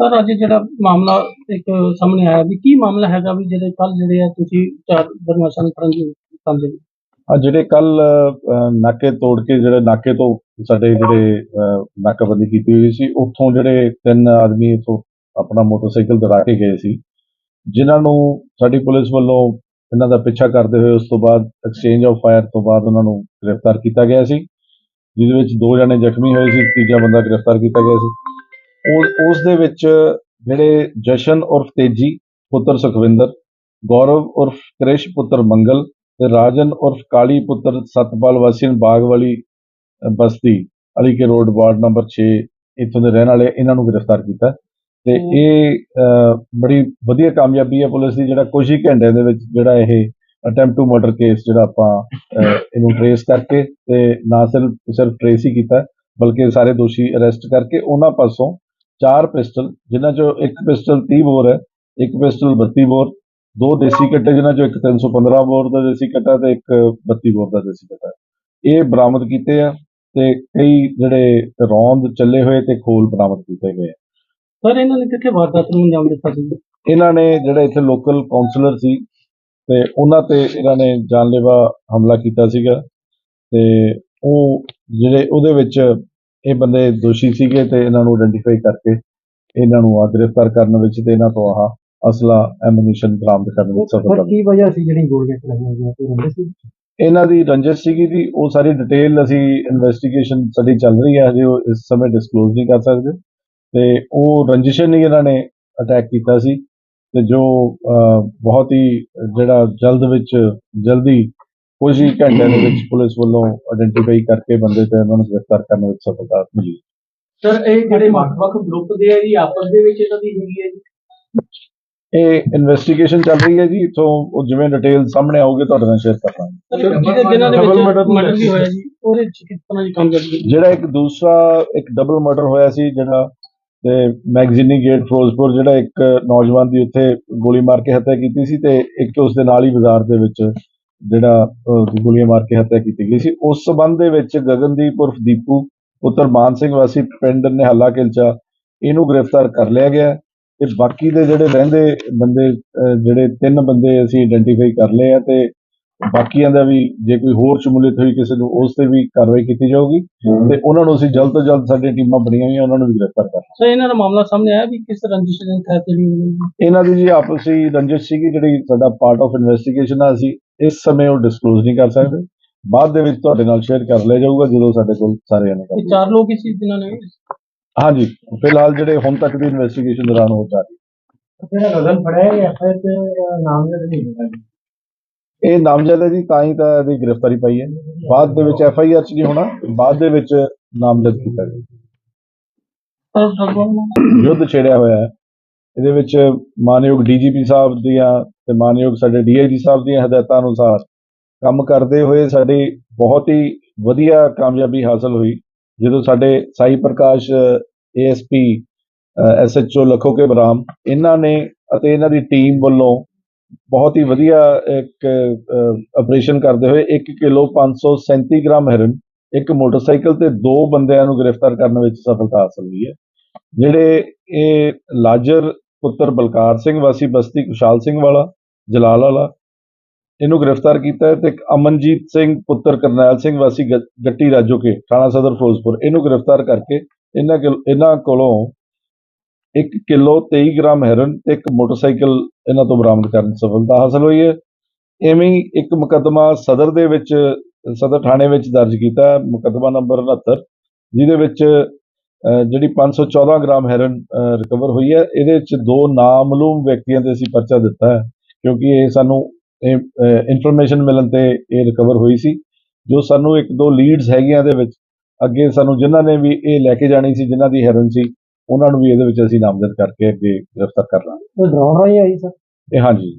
Sir ਅੱਜ ਜਿਹੜਾ ਮਾਮਲਾ ਇੱਕ ਸਾਹਮਣੇ ਆਇਆ ਵੀ ਕੀ ਮਾਮਲਾ ਹੈਗਾ ਵੀ ਜਿਹੜੇ ਕੱਲ ਜਿਹੜੇ ਆ ਤੁਸੀਂ ਚਾਰ ਬਦਮਾਸ਼ਾਂ ਨੂੰ ਫੜਨ ਦੀ ਕੰਮ ਦੇ ਆ ਜਿਹੜੇ ਕੱਲ ਨਾਕੇ ਤੋੜ ਕੇ ਜਿਹੜੇ ਨਾਕੇ ਤੋਂ ਸਾਡੇ ਜਿਹੜੇ ਅਹ, ਨਾਕਾਬੰਦੀ ਕੀਤੀ ਹੋਈ ਸੀ ਉੱਥੋਂ ਜਿਹੜੇ ਤਿੰਨ ਆਦਮੀ ਇੱਥੋਂ ਆਪਣਾ ਮੋਟਰਸਾਈਕਲ ਦਰਾ ਕੇ ਗਏ ਸੀ ਜਿਨ੍ਹਾਂ ਨੂੰ ਸਾਡੀ ਪੁਲਿਸ ਵੱਲੋਂ ਇਹਨਾਂ ਦਾ ਪਿੱਛਾ ਕਰਦੇ ਹੋਏ ਉਸ ਤੋਂ ਬਾਅਦ ਐਕਸਚੇਂਜ ਆਫ ਫਾਇਰ ਤੋਂ ਬਾਅਦ ਉਹਨਾਂ ਨੂੰ ਗ੍ਰਿਫਤਾਰ ਕੀਤਾ ਗਿਆ ਸੀ ਜਿਹਦੇ ਵਿੱਚ ਦੋ ਜਣੇ ਜ਼ਖਮੀ ਹੋਏ ਸੀ ਤੀਜਾ ਬੰਦਾ ਗ੍ਰਿਫਤਾਰ ਕੀਤਾ ਗਿਆ ਸੀ। ਉਸ ਦੇ ਵਿੱਚ ਜਿਹੜੇ ਜਸ਼ਨ ਉਰਫ ਤੇਜੀ ਪੁੱਤਰ ਸੁਖਵਿੰਦਰ ਗੌਰਵ ਉਰਫ ਕ੍ਰਿਸ਼ ਪੁੱਤਰ ਮੰਗਲ ਤੇ ਰਾਜਨ ਉਰਫ ਕਾਲੀ ਪੁੱਤਰ ਸਤਪਾਲ ਵਾਸੀਨ ਬਾਗ ਵਾਲੀ ਬਸਤੀ ਅਲੀ ਕੇ ਰੋਡ ਵਾਰਡ ਨੰਬਰ 6 ਇੱਥੋਂ ਦੇ ਰਹਿਣ ਵਾਲੇ ਇਹਨਾਂ ਨੂੰ ਗ੍ਰਿਫਤਾਰ ਕੀਤਾ। ਤੇ ਇਹ ਬੜੀ ਵਧੀਆ ਕਾਮਯਾਬੀ ਹੈ ਪੁਲਿਸ ਦੀ ਜਿਹੜਾ ਕੁਝ ਹੀ ਘੰਟਿਆਂ ਦੇ ਵਿੱਚ ਜਿਹੜਾ ਇਹ ਅਟੈਂਪਟ ਟੂ ਮਰਡਰ ਕੇਸ ਜਿਹੜਾ ਆਪਾਂ ਇਹਨੂੰ ਟਰੇਸ ਕਰਕੇ ਤੇ ਨਾ ਸਿਰਫ ਸਿਰਫ ਟਰੇਸ ਹੀ ਕੀਤਾ ਬਲਕਿ ਸਾਰੇ ਦੋਸ਼ੀ ਅਰੈਸਟ ਕਰਕੇ ਉਹਨਾਂ ਪਾਸੋਂ ਚਾਰ ਪਿਸਟਲ ਜਿਨ੍ਹਾਂ ਚੋਂ ਇੱਕ ਪਿਸਟਲ 30 ਬੋਰ ਹੈ ਇੱਕ ਪਿਸਟਲ 32 ਬੋਰ ਦੋ ਦੇਸੀ ਕੱਟੇ ਜਿਨ੍ਹਾਂ ਚੋਂ ਇੱਕ 315 ਬੋਰ ਦਾ ਦੇਸੀ ਕੱਟਾ ਤੇ ਇੱਕ 32 ਬੋਰ ਦਾ ਦੇਸੀ ਕੱਟਾ ਇਹ ਬਰਾਮਦ ਕੀਤੇ ਆ ਤੇ ਕਈ ਜਿਹੜੇ ਰੌਂਦ ਚੱਲੇ ਹੋਏ ਤੇ ਖੋਲ ਬਰਾਮਦ ਕੀਤੇ ਗਏ ਆ। ਸਰ ਇਹਨਾਂ ਨੇ ਕਿੱਥੇ ਵਾਰਦਾਤ ਨੂੰ ਅੰਜਾਮ ਦਿੱਤਾ ਸੀ ਇਹਨਾਂ ਨੇ ਜਿਹੜੇ ਇੱਥੇ ਲੋਕਲ ਕਾਉਂਸਲਰ ਸੀ ਤੇ ਉਹਨਾਂ ਤੇ ਇਹਨਾਂ ਨੇ ਜਾਨਲੇਵਾ ਹਮਲਾ ਕੀਤਾ ਸੀਗਾ ਤੇ ਉਹ ਜਿਹੜੇ ਉਹਦੇ ਵਿੱਚ ਇਹ ਬੰਦੇ ਦੋਸ਼ੀ ਸੀਗੇ ਤੇ ਇਹਨਾਂ ਨੂੰ ਆਇਡੈਂਟੀਫਾਈ ਕਰਕੇ ਇਹਨਾਂ ਨੂੰ ਆ ਗ੍ਰਿਫਤਾਰ ਕਰਨ ਵਿੱਚ ਤੇ ਇਹਨਾਂ ਤੋਂ ਆਹ ਅਸਲਾ ਐਮੂਨੀਸ਼ਨ ਬਰਾਮਦ ਕਰਨ ਵਿੱਚ ਸਫਲਤਾ ਮਿਲੀ। ਕੀ ਵਜ੍ਹਾ ਸੀ ਜਿਹੜੀ ਗੋਲੀਆਂ ਚਲਾਈਆਂ ਗਈਆਂ? ਕੋਈ ਰੰਦੇ ਸੀ? ਇਹਨਾਂ ਦੀ ਰੰਜਿਸ਼ ਸੀਗੀ ਜੀ ਉਹ ਸਾਰੀ ਡਿਟੇਲ ਅਸੀਂ ਇਨਵੈਸਟੀਗੇਸ਼ਨ ਸਾਡੀ ਚੱਲ ਰਹੀ ਹੈ ਹਜੇ ਉਹ ਇਸ ਸਮੇਂ ਡਿਸਕਲੋਜ਼ ਨਹੀਂ ਕਰ ਸਕਦੇ। ਤੇ ਉਹ ਰੰਜਿਸ਼ ਨਹੀਂ ਇਹਨਾਂ ਨੇ ਅਟੈਕ ਕੀਤਾ ਸੀ ਤੇ ਜੋ ਬਹੁਤ ਹੀ ਜਿਹੜਾ ਜਲਦ ਵਿੱਚ ਜਲਦੀ ਕੁਝ ਹੀ ਘੰਟਿਆਂ ਦੇ ਵਿੱਚ ਪੁਲਿਸ ਵੱਲੋਂ ਆਇਡੈਂਟੀਫਾਈ ਕਰਕੇ ਬੰਦੇ ਤੇ ਉਹਨਾਂ ਨੂੰ ਗ੍ਰਿਫਤਾਰ ਕਰਨ ਵਿੱਚ ਸਫਲਤਾ ਮਿਲੀ। ਸਰ ਇਹ ਜਿਹੜੇ ਵੱਖ-ਵੱਖ ਗਰੁੱਪ ਦੇ ਆ ਜੀ ਆਪਸ ਦੇ ਵਿੱਚ ਇਹਨਾਂ ਦੀ ਹੈਗੀ ਹੈ ਜੀ? ਇਹ ਇਨਵੈਸਟੀਗੇਸ਼ਨ ਚੱਲ ਰਹੀ ਹੈ ਜੀ ਤੋਂ ਉਹ ਜਿਵੇਂ ਡਿਟੇਲ ਸਾਹਮਣੇ ਆਊਗੀ ਤੁਹਾਡੇ ਨਾਲ ਸ਼ੇਅਰ ਕਰਾਂਗੇ ਜਿਹਦੇ ਜਿਨ੍ਹਾਂ ਦੇ ਵਿੱਚ ਮਰਡਰ ਵੀ ਹੋਇਆ ਜੀ ਉਹਦੇ ਚ ਕਿਸ ਤਰ੍ਹਾਂ ਦੀ ਕਾਮਯਾਬੀ ਜਿਹੜਾ ਇੱਕ ਦੂਸਰਾ ਇੱਕ ਡਬਲ ਮਰਡਰ ਹੋਇਆ ਸੀ ਜਿਹੜਾ ਤੇ ਮੈਗਜ਼ੀਨੀ ਗੇਟ ਫਿਰੋਜ਼ਪੁਰ ਜਿਹੜਾ ਇੱਕ ਨੌਜਵਾਨ ਦੀ ਉੱਥੇ ਗੋਲੀ ਮਾਰ ਕੇ ਹੱਤਿਆ ਕੀਤੀ ਸੀ ਤੇ ਇੱਕ ਉਸ ਦੇ ਨਾਲ ਹੀ ਬਾਜ਼ਾਰ ਦੇ ਵਿੱਚ ਜਿਹੜਾ ਗੋਲੀਆਂ ਮਾਰ ਕੇ ਹੱਤਿਆ ਕੀਤੀ ਗਈ ਸੀ। ਉਸ ਸਬੰਧ ਦੇ ਵਿੱਚ ਗਗਨਦੀਪ ਉਰਫ ਦੀਪੂ ਪੁੱਤਰ ਮਾਨ ਸਿੰਘ ਵਾਸੀ ਪਿੰਡ ਨਿਹਾਲਾ ਕਿਲਚਾ ਇਹਨੂੰ ਗ੍ਰਿਫਤਾਰ ਕਰ ਲਿਆ ਗਿਆ ਤੇ ਬਾਕੀ ਦੇ ਜਿਹੜੇ ਰਹਿੰਦੇ ਬੰਦੇ ਜਿਹੜੇ ਤਿੰਨ ਬੰਦੇ ਅਸੀਂ ਆਇਡੈਂਟੀਫਾਈ ਕਰ ਲਏ ਆ ਤੇ ਬਾਕੀਆਂ ਦਾ ਵੀ ਜੇ ਕੋਈ ਹੋਰ ਸ਼ਮੂਲੀਅਤ ਹੋਈ ਕਿਸੇ ਨੂੰ ਉਸ ਤੇ ਵੀ ਕਾਰਵਾਈ ਕੀਤੀ ਜਾਊਗੀ ਤੇ ਉਹਨਾਂ ਨੂੰ ਅਸੀਂ ਜਲਦ ਤੋਂ ਜਲਦ ਸਾਡੀਆਂ ਟੀਮਾਂ ਬਣੀਆਂ ਹੋਈਆਂ ਉਹਨਾਂ ਨੂੰ ਵੀ ਗ੍ਰਿਫਤਾਰ ਕਰ ਸਰ ਇਹਨਾਂ ਦਾ ਮਾਮਲਾ ਸਾਹਮਣੇ ਆਇਆ ਵੀ ਕਿਸ ਰੰਜਿਸ਼ ਦੇ ਤਹਿਤ ਜਿਹੜੀ। ਇਹਨਾਂ ਦੀ ਜੀ ਆਪਸੀ ਰੰਜਿਸ਼ ਸੀਗੀ ਜਿਹੜੀ ਸਾਡਾ ਪਾਰਟ ਆਫ ਇਨਵੈਸਟੀਗੇਸ਼ਨ ਆ ਅਸੀਂ ਇਸ ਸਮੇਂ ਉਹ ਡਿਸਕਲੋਜ਼ ਨਹੀਂ ਕਰ ਸਕਦੇ। ਬਾਅਦ ਦੇ ਵਿੱਚ ਤੁਹਾਡੇ ਨਾਲ ਸ਼ੇਅਰ ਕਰ ਲਿਆ ਜਾਊਗਾ ਜਦੋਂ ਸਾਡੇ ਕੋਲ ਸਾਰੇ ਜਾਣੇ ਇਹ ਚਾਰ ਲੋਕ ਹੀ ਸੀ ਜਿਨ੍ਹਾਂ ਨੇ? ਹਾਂਜੀ। ਫਿਲਹਾਲ ਜਿਹੜੇ ਹੁਣ ਤੱਕ ਦੀ ਇਨਵੈਸਟੀਗੇਸ਼ਨ ਦੌਰਾਨ ਹੋ ਜਾ ਰਹੀ ਜਿਹੜਾ ਨਜ਼ਰ ਫੜਿਆ ਹੈ ਐਫਆਈਆਰ ਤੇ ਨਾਮ ਦੇ ਨਹੀਂ ਹੈਗਾ ਇਹ ਨਾਮਜ਼ਦ ਹੈ ਜੀ ਤਾਂ ਹੀ ਤਾਂ ਇਹਦੀ ਗ੍ਰਿਫਤਾਰੀ ਪਾਈ ਹੈ। ਬਾਅਦ ਦੇ ਵਿੱਚ ਐਫ ਆਈ ਆਰ ਚ ਨਹੀਂ ਹੋਣਾ ਬਾਅਦ ਦੇ ਵਿੱਚ ਨਾਮਜ਼ਦ ਕੀਤਾ ਗਿਆ। ਯੁੱਧ ਛੇੜਿਆ ਹੋਇਆ ਹੈ। ਇਹਦੇ ਵਿੱਚ ਮਾਨਯੋਗ ਡੀਜੀਪੀ ਸਾਹਿਬ ਦੀਆਂ ਤੇ ਮਾਨਯੋਗ ਸਾਡੇ ਡੀਆਈਜੀ ਸਾਹਿਬ ਦੀਆਂ ਹਦਾਇਤਾਂ ਅਨੁਸਾਰ ਕੰਮ ਕਰਦੇ ਹੋਏ ਸਾਡੀ ਬਹੁਤ ਹੀ ਵਧੀਆ ਕਾਮਯਾਬੀ ਹਾਸਲ ਹੋਈ। ਜਦੋਂ ਸਾਡੇ ਸਾਈ ਪ੍ਰਕਾਸ਼ ਏਐਸਪੀ ਐਸਐਚਓ ਲਖੋ ਕੇ ਬਰਾਮ ਇਹਨਾਂ ਨੇ ਅਤੇ ਇਹਨਾਂ ਦੀ ਟੀਮ ਵੱਲੋਂ ਬਹੁਤ ਹੀ ਵਧੀਆ ਇੱਕ ਆਪਰੇਸ਼ਨ ਕਰਦੇ ਹੋਏ 1 ਕਿਲੋ 537 ਗ੍ਰਾਮ ਹੈਰਨ ਇੱਕ ਮੋਟਰਸਾਈਕਲ ਤੇ ਦੋ ਬੰਦਿਆਂ ਨੂੰ ਗ੍ਰਿਫਤਾਰ ਕਰਨ ਵਿੱਚ ਸਫਲਤਾ ਹਾਸਲ ਹੋਈ ਹੈ। ਜਿਹੜੇ ਇਹ ਲਾਜਰ ਪੁੱਤਰ ਬਲਕਾਰ ਸਿੰਘ, ਵਾਸੀ ਬਸਤੀ ਕੁਸ਼ਾਲ ਸਿੰਘ ਵਾਲਾ ਜਲਾਲ ਵਾਲਾ। ਇਹਨੂੰ ਗ੍ਰਿਫਤਾਰ ਕੀਤਾ ਹੈ ਤੇ ਇੱਕ ਅਮਨਜੀਤ ਸਿੰਘ ਪੁੱਤਰ ਕਰਨੈਲ ਸਿੰਘ ਵਾਸੀ ਗ- ਗੱਟੀ ਰਾਜੋਕੇ ਥਾਣਾ ਸਦਰ ਫਿਰੋਜ਼ਪੁਰ। ਇਹਨੂੰ ਗ੍ਰਿਫਤਾਰ ਕਰਕੇ ਇਹਨਾਂ ਕੋਲ- ਇਹਨਾਂ ਕੋਲੋਂ 1 ਕਿਲੋ 23 ਗ੍ਰਾਮ ਹੈਰਨ ਤੇ ਇੱਕ ਮੋਟਰਸਾਈਕਲ ਇਹਨਾਂ ਤੋਂ ਬਰਾਮਦ ਕਰਨ ਸਫਲਤਾ ਹਾਸਲ ਹੋਈ ਹੈ। ਐਵੇਂ ਇੱਕ ਮੁਕੱਦਮਾ ਸਦਰ ਦੇ ਵਿੱਚ ਸਦਰ ਥਾਣੇ ਵਿੱਚ ਦਰਜ ਕੀਤਾ ਮੁਕੱਦਮਾ ਨੰਬਰ 69 ਜਿਹਦੇ ਵਿੱਚ ਅਹ, ਜਿਹੜੀ 514 ਗ੍ਰਾਮ ਹੈਰਨ ਰਿਕਵਰ ਹੋਈ ਹੈ। ਇਹਦੇ ਵਿੱਚ ਦੋ ਨਾਮਲੂਮ ਵਿਅਕਤੀਆਂ ਤੇ ਅਸੀਂ ਪਰਚਾ ਦਿੱਤਾ ਹੈ। ਕਿਉਂਕਿ ਇਹ ਸਾਨੂੰ ਇਨਫੋਰਮੇਸ਼ਨ ਮਿਲਣ ਤੇ ਇਹ ਰਿਕਵਰ ਹੋਈ ਸੀ। ਜੋ ਸਾਨੂੰ ਇੱਕ ਦੋ ਲੀਡਸ ਹੈਗੀਆਂ ਦੇ ਵਿੱਚ ਅੱਗੇ ਸਾਨੂੰ ਜਿਨ੍ਹਾਂ ਨੇ ਵੀ ਇਹ ਲੈ ਕੇ ਜਾਣੀ ਸੀ ਜਿਨ੍ਹਾਂ ਦੀ ਹੈਰਨ ਸੀ ਉਹਨਾਂ ਨੂੰ ਵੀ ਇਹਦੇ ਵਿੱਚ ਅਸੀਂ ਨਾਮਜ਼ਦ ਕਰਕੇ ਅੱਗੇ ਗ੍ਰਿਫਤਾਰ ਕਰ ਲਾਂਗੇ। ਕੋਈ ਡਰਾਉਣ ਰਹੀ ਆਈ ਸਰ? ਇਹ ਹਾਂਜੀ।